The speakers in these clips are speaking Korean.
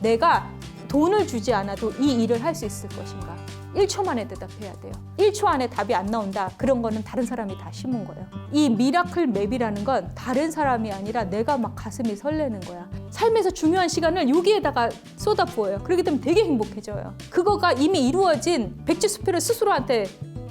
내가 돈을 주지 않아도 이 일을 할 수 있을 것인가? 1초 만에 대답해야 돼요. 1초 안에 답이 안 나온다. 그런 거는 다른 사람이 다 심은 거예요. 이 미라클 맵이라는 건 다른 사람이 아니라 내가 막 가슴이 설레는 거야. 삶에서 중요한 시간을 여기에다가 쏟아 부어요. 그렇기 때문에 되게 행복해져요. 그거가 이미 이루어진 백지수표를 스스로한테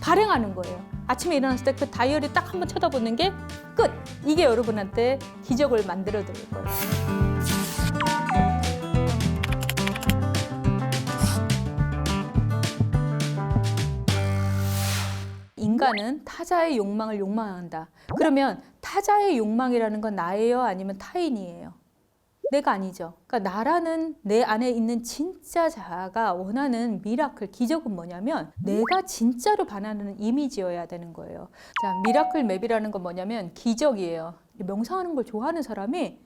발행하는 거예요. 아침에 일어났을 때 그 다이어리 딱 한번 쳐다보는 게 끝. 이게 여러분한테 기적을 만들어 드릴 거예요. 인간은 타자의 욕망을 욕망한다. 그러면 타자의 욕망이라는 건 나예요? 아니면 타인이에요? 내가 아니죠. 그러니까 나라는 내 안에 있는 진짜 자아가 원하는 미라클, 기적은 뭐냐면 내가 진짜로 반하는 이미지여야 되는 거예요. 자, 미라클 맵이라는 건 뭐냐면 기적이에요. 명상하는 걸 좋아하는 사람이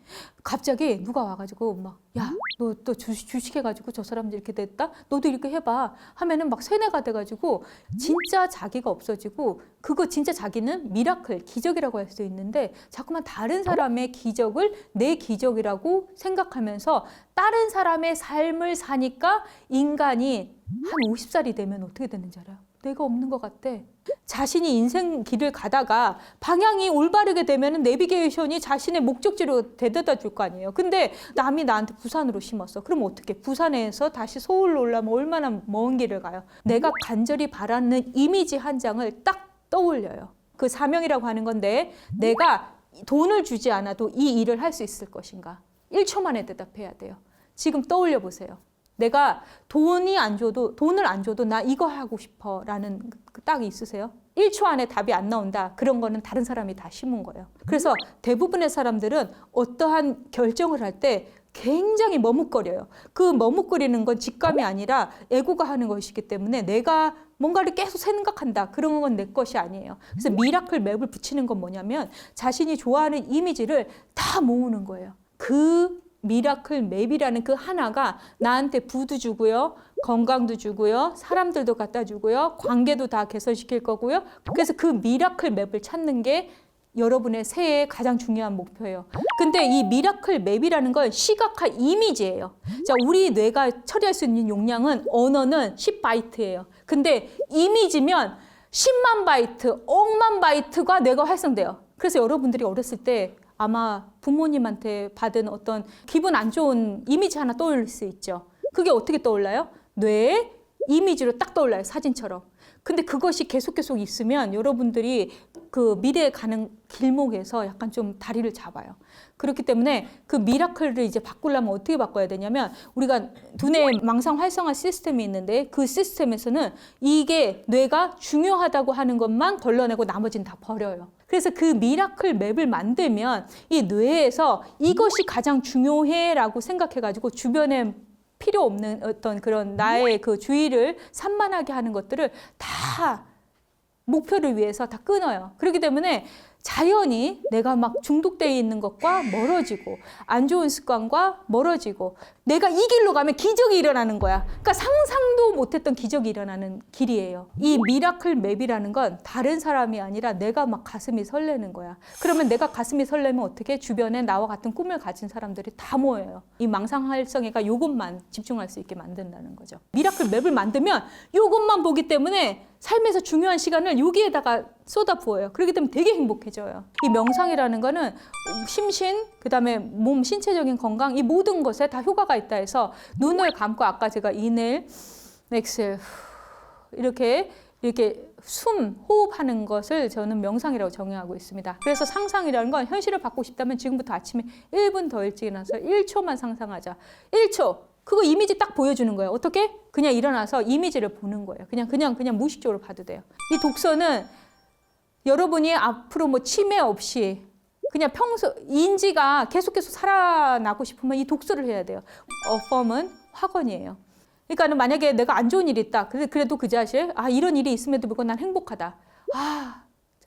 갑자기 누가 와가지고 막, 야, 너 또 주식 해가지고 저 사람들 이렇게 됐다? 너도 이렇게 해봐. 하면은 막 세뇌가 돼가지고 진짜 자기가 없어지고 그거 진짜 자기는 미라클, 기적이라고 할 수 있는데 자꾸만 다른 사람의 기적을 내 기적이라고 생각하면서 다른 사람의 삶을 사니까 인간이 한 50살이 되면 어떻게 되는지 알아요? 내가 없는 것 같대. 자신이 인생 길을 가다가 방향이 올바르게 되면 내비게이션이 자신의 목적지로 데려다 줄 거 아니에요. 근데 남이 나한테 부산으로 심었어. 그럼 어떻게? 부산에서 다시 서울로 올라면 얼마나 먼 길을 가요? 내가 간절히 바라는 이미지 한 장을 딱 떠올려요. 그 사명이라고 하는 건데 내가 돈을 주지 않아도 이 일을 할 수 있을 것인가? 1초 만에 대답해야 돼요. 지금 떠올려 보세요. 내가 돈이 안 줘도 돈을 안 줘도 나 이거 하고 싶어라는 그딱 있으세요? 1초 안에 답이 안 나온다. 그런 거는 다른 사람이 다 심은 거예요. 그래서 대부분의 사람들은 어떠한 결정을 할 때 굉장히 머뭇거려요. 그 머뭇거리는 건 직감이 아니라 에고가 하는 것이기 때문에 내가 뭔가를 계속 생각한다. 그런 건 내 것이 아니에요. 그래서 미라클 맵을 붙이는 건 뭐냐면 자신이 좋아하는 이미지를 다 모으는 거예요. 그 미라클 맵이라는 그 하나가 나한테 부도 주고요. 건강도 주고요. 사람들도 갖다 주고요. 관계도 다 개선시킬 거고요. 그래서 그 미라클 맵을 찾는 게 여러분의 새해의 가장 중요한 목표예요. 근데 이 미라클 맵이라는 건 시각화 이미지예요. 자, 우리 뇌가 처리할 수 있는 용량은 언어는 10바이트예요. 근데 이미지면 10만 바이트, 억만 바이트가 뇌가 활성돼요. 그래서 여러분들이 어렸을 때 아마 부모님한테 받은 어떤 기분 안 좋은 이미지 하나 떠올릴 수 있죠. 그게 어떻게 떠올라요? 뇌에 이미지로 딱 떠올라요. 사진처럼. 근데 그것이 계속 계속 있으면 여러분들이 그 미래에 가는 길목에서 약간 좀 다리를 잡아요. 그렇기 때문에 그 미라클을 이제 바꾸려면 어떻게 바꿔야 되냐면 우리가 두뇌 망상 활성화 시스템이 있는데 그 시스템에서는 이게 뇌가 중요하다고 하는 것만 걸러내고 나머지는 다 버려요. 그래서 그 미라클 맵을 만들면 이 뇌에서 이것이 가장 중요해라고 생각해가지고 주변에 필요 없는 어떤 그런 나의 그 주의를 산만하게 하는 것들을 다 목표를 위해서 다 끊어요. 그렇기 때문에 자연히 내가 막 중독되어 있는 것과 멀어지고 안 좋은 습관과 멀어지고 내가 이 길로 가면 기적이 일어나는 거야. 그러니까 상상도 못했던 기적이 일어나는 길이에요. 이 미라클 맵이라는 건 다른 사람이 아니라 내가 막 가슴이 설레는 거야. 그러면 내가 가슴이 설레면 어떻게 주변에 나와 같은 꿈을 가진 사람들이 다 모여요. 이 망상 활성애가 요것만 집중할 수 있게 만든다는 거죠. 미라클 맵을 만들면 요것만 보기 때문에 삶에서 중요한 시간을 여기에다가 쏟아 부어요. 그렇기 때문에 되게 행복해져요. 이 명상이라는 거는 심신, 그 다음에 몸 신체적인 건강, 이 모든 것에 다 효과가 있다 해서 눈을 감고 아까 제가 인을, 엑셀, 이렇게 이렇게 숨, 호흡하는 것을 저는 명상이라고 정의하고 있습니다. 그래서 상상이라는 건 현실을 받고 싶다면 지금부터 아침에 1분 더 일찍 일어나서 1초만 상상하자. 1초. 그거 이미지 딱 보여주는 거예요. 어떻게? 그냥 일어나서 이미지를 보는 거예요. 그냥, 그냥, 그냥 무의식적으로 봐도 돼요. 이 독서는 여러분이 앞으로 뭐 치매 없이 그냥 평소 인지가 계속 계속 살아나고 싶으면 이 독서를 해야 돼요. 어펌은 확언이에요. 그러니까는 만약에 내가 안 좋은 일이 있다. 그래- 그래도 그 자실, 아, 이런 일이 있음에도 불구하고 난 행복하다. 아,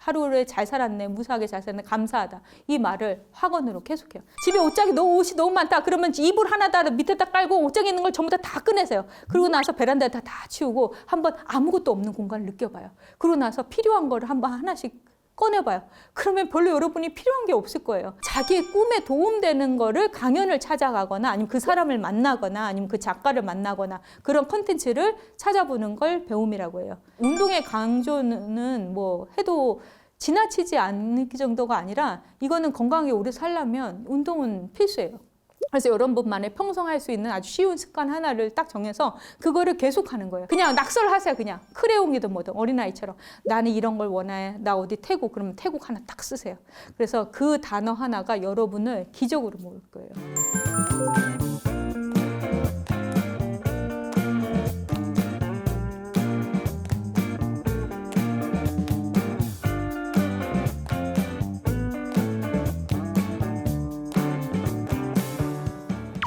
하루를 잘 살았네. 무사하게 잘 살았네. 감사하다. 이 말을 확언으로 계속해요. 집에 옷장이 너무 옷이 너무 많다. 그러면 이불 하나 다 밑에 딱 깔고 옷장에 있는 걸 전부 다 다 꺼내세요. 그러고 나서 베란다에 다, 다 치우고 한번 아무것도 없는 공간을 느껴봐요. 그러고 나서 필요한 거를 한번 하나씩 꺼내봐요. 그러면 별로 여러분이 필요한 게 없을 거예요. 자기의 꿈에 도움되는 거를 강연을 찾아가거나 아니면 그 사람을 만나거나 아니면 그 작가를 만나거나 그런 컨텐츠를 찾아보는 걸 배움이라고 해요. 운동의 강조는 뭐 해도 지나치지 않을 정도가 아니라 이거는 건강하게 오래 살려면 운동은 필수예요. 그래서 여러분만의 평생 할수 있는 아주 쉬운 습관 하나를 딱 정해서 그거를 계속 하는 거예요. 그냥 낙설하세요. 그냥 크레용이든 뭐든 어린아이처럼 나는 이런 걸 원해. 나 어디 태국 그러면 태국 하나 딱 쓰세요. 그래서 그 단어 하나가 여러분을 기적으로 모을 거예요.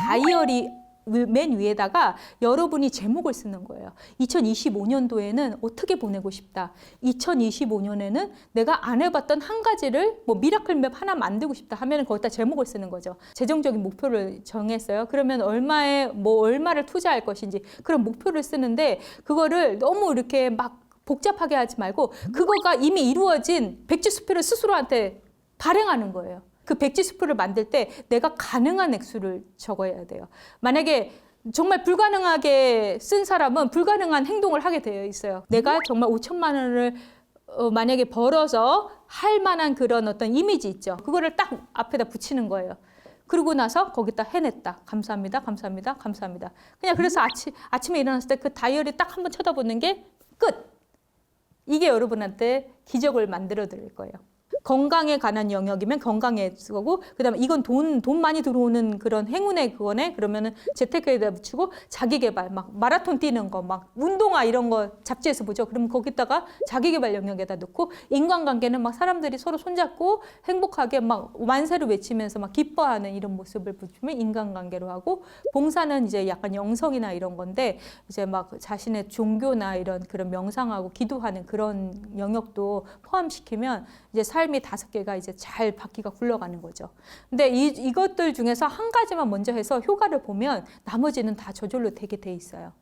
다이어리 맨 위에다가 여러분이 제목을 쓰는 거예요. 2025년도에는 어떻게 보내고 싶다. 2025년에는 내가 안 해봤던 한 가지를 뭐 미라클 맵 하나 만들고 싶다 하면 거기다 제목을 쓰는 거죠. 재정적인 목표를 정했어요. 그러면 얼마에 뭐 얼마를 투자할 것인지 그런 목표를 쓰는데 그거를 너무 이렇게 막 복잡하게 하지 말고 그거가 이미 이루어진 백지 수표를 스스로한테 발행하는 거예요. 그 백지 수표를 만들 때 내가 가능한 액수를 적어야 돼요. 만약에 정말 불가능하게 쓴 사람은 불가능한 행동을 하게 되어 있어요. 내가 정말 5천만 원을 어, 만약에 벌어서 할 만한 그런 어떤 이미지 있죠. 그거를 딱 앞에다 붙이는 거예요. 그러고 나서 거기다 해냈다. 감사합니다. 감사합니다. 감사합니다. 그냥 그래서 아침, 아침에 일어났을 때 그 다이어리 딱 한번 쳐다보는 게 끝. 이게 여러분한테 기적을 만들어 드릴 거예요. 건강에 관한 영역이면 건강에 쓰고 그다음에 이건 돈 돈 많이 들어오는 그런 행운의 그거네. 그러면은 재테크에다 붙이고 자기 개발 막 마라톤 뛰는 거 막 운동화 이런 거 잡지에서 보죠. 그러면 거기다가 자기 개발 영역에다 넣고 인간관계는 막 사람들이 서로 손잡고 행복하게 막 만세를 외치면서 막 기뻐하는 이런 모습을 붙이면 인간관계로 하고 봉사는 이제 약간 영성이나 이런 건데 이제 막 자신의 종교나 이런 그런 명상하고 기도하는 그런 영역도 포함시키면 이제 삶이 다섯 개가 이제 잘 바퀴가 굴러가는 거죠. 근데 이, 이것들 중에서 한 가지만 먼저 해서 효과를 보면 나머지는 다 저절로 되게 돼 있어요.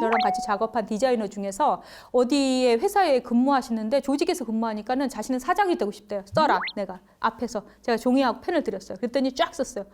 저랑 같이 작업한 디자이너 중에서 어디에 회사에 근무하시는데 조직에서 근무하니까는 자신은 사장이 되고 싶대요. 써라, 내가. 앞에서 제가 종이하고 펜을 드렸어요. 그랬더니 쫙 썼어요.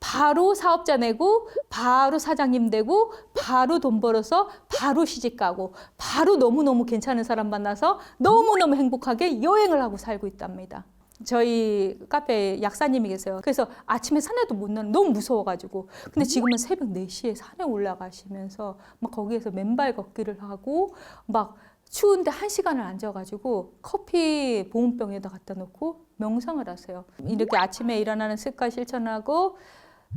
바로 사업자 내고, 바로 사장님 되고, 바로 돈 벌어서, 바로 시집 가고, 바로 너무너무 괜찮은 사람 만나서 너무너무 행복하게 여행을 하고 살고 있답니다. 저희 카페에 약사님이 계세요. 그래서 아침에 산에도 못 나는 너무 무서워가지고. 근데 지금은 새벽 4시에 산에 올라가시면서 막 거기에서 맨발 걷기를 하고 막 추운데 한 시간을 앉아가지고 커피 보온병에다 갖다 놓고 명상을 하세요. 이렇게 아침에 일어나는 습관 실천하고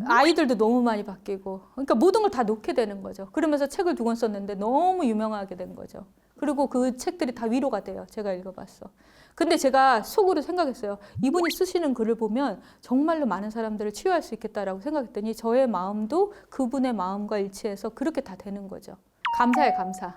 아이들도 너무 많이 바뀌고 그러니까 모든 걸 다 놓게 되는 거죠. 그러면서 책을 두 권 썼는데 너무 유명하게 된 거죠. 그리고 그 책들이 다 위로가 돼요. 제가 읽어봤어. 근데 제가 속으로 생각했어요. 이분이 쓰시는 글을 보면 정말로 많은 사람들을 치유할 수 있겠다라고 생각했더니 저의 마음도 그분의 마음과 일치해서 그렇게 다 되는 거죠. 감사해, 감사.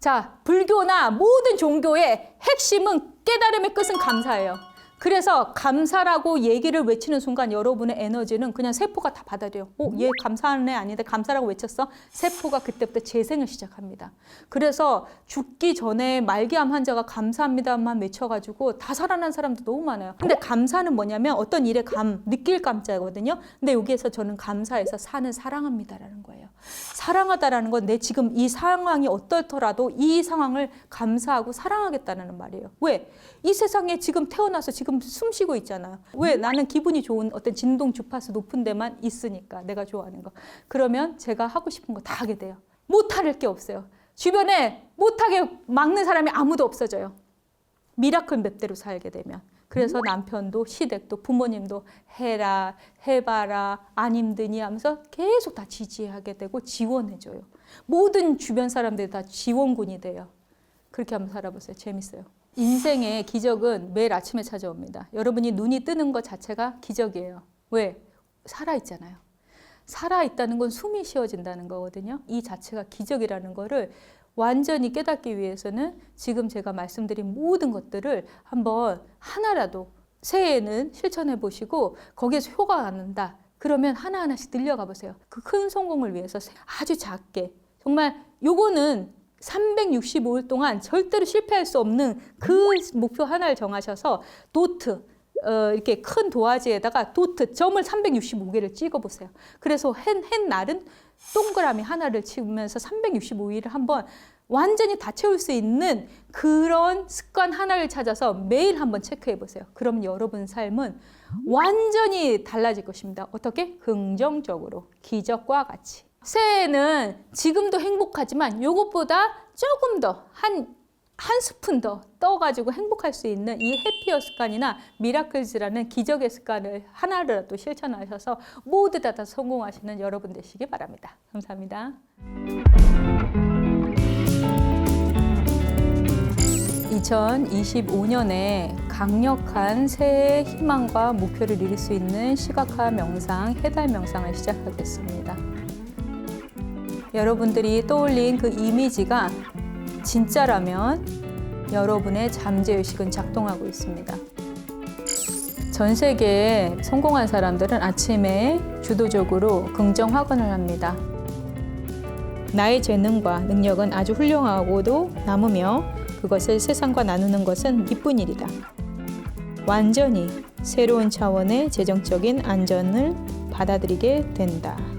자, 불교나 모든 종교의 핵심은 깨달음의 끝은 감사예요. 그래서 감사라고 얘기를 외치는 순간 여러분의 에너지는 그냥 세포가 다 받아들여요. 어, 얘 감사하는 애 아닌데 감사라고 외쳤어? 세포가 그때부터 재생을 시작합니다. 그래서 죽기 전에 말기암 환자가 감사합니다만 외쳐가지고 다 살아난 사람도 너무 많아요. 근데 감사는 뭐냐면 어떤 일에 감, 느낄 감자거든요. 근데 여기에서 저는 감사해서 사는 사랑합니다라는 거예요. 사랑하다라는 건 내 지금 이 상황이 어떻더라도 이 상황을 감사하고 사랑하겠다는 말이에요. 왜? 이 세상에 지금 태어나서 지금 숨 쉬고 있잖아요. 왜? 나는 기분이 좋은 어떤 진동 주파수 높은 데만 있으니까 내가 좋아하는 거. 그러면 제가 하고 싶은 거 다 하게 돼요. 못할 게 없어요. 주변에 못하게 막는 사람이 아무도 없어져요. 미라클 맵대로 살게 되면. 그래서 남편도 시댁도 부모님도 해라 해봐라 안 힘드니 하면서 계속 다 지지하게 되고 지원해줘요. 모든 주변 사람들이 다 지원군이 돼요. 그렇게 한번 살아보세요. 재밌어요. 인생의 기적은 매일 아침에 찾아옵니다. 여러분이 눈이 뜨는 것 자체가 기적이에요. 왜? 살아있잖아요. 살아있다는 건 숨이 쉬어진다는 거거든요. 이 자체가 기적이라는 거를 완전히 깨닫기 위해서는 지금 제가 말씀드린 모든 것들을 한번 하나라도 새해에는 실천해 보시고 거기에서 효과가 난다. 그러면 하나하나씩 늘려가 보세요. 그 큰 성공을 위해서 아주 작게 정말 요거는 365일 동안 절대로 실패할 수 없는 그 목표 하나를 정하셔서 도트 어, 이렇게 큰 도화지에다가 도트 점을 365개를 찍어 보세요. 그래서 한, 한 날은 동그라미 하나를 치면서 365일을 한번 완전히 다 채울 수 있는 그런 습관 하나를 찾아서 매일 한번 체크해 보세요. 그럼 여러분 삶은 완전히 달라질 것입니다. 어떻게? 긍정적으로 기적과 같이. 새해에는 지금도 행복하지만 이것보다 조금 더한한 스푼 더 떠가지고 행복할 수 있는 이 해피어 습관이나 미라클즈라는 기적의 습관을 하나라도 실천하셔서 모두 다, 다 성공하시는 여러분 되시기 바랍니다. 감사합니다. 2025년에 강력한 새해 희망과 목표를 이룰 수 있는 시각화 명상, 해달 명상을 시작하겠습니다. 여러분들이 떠올린 그 이미지가 진짜라면 여러분의 잠재의식은 작동하고 있습니다. 전 세계에 성공한 사람들은 아침에 주도적으로 긍정 확언을 합니다. 나의 재능과 능력은 아주 훌륭하고도 남으며 그것을 세상과 나누는 것은 기쁜 일이다. 완전히 새로운 차원의 재정적인 안전을 받아들이게 된다.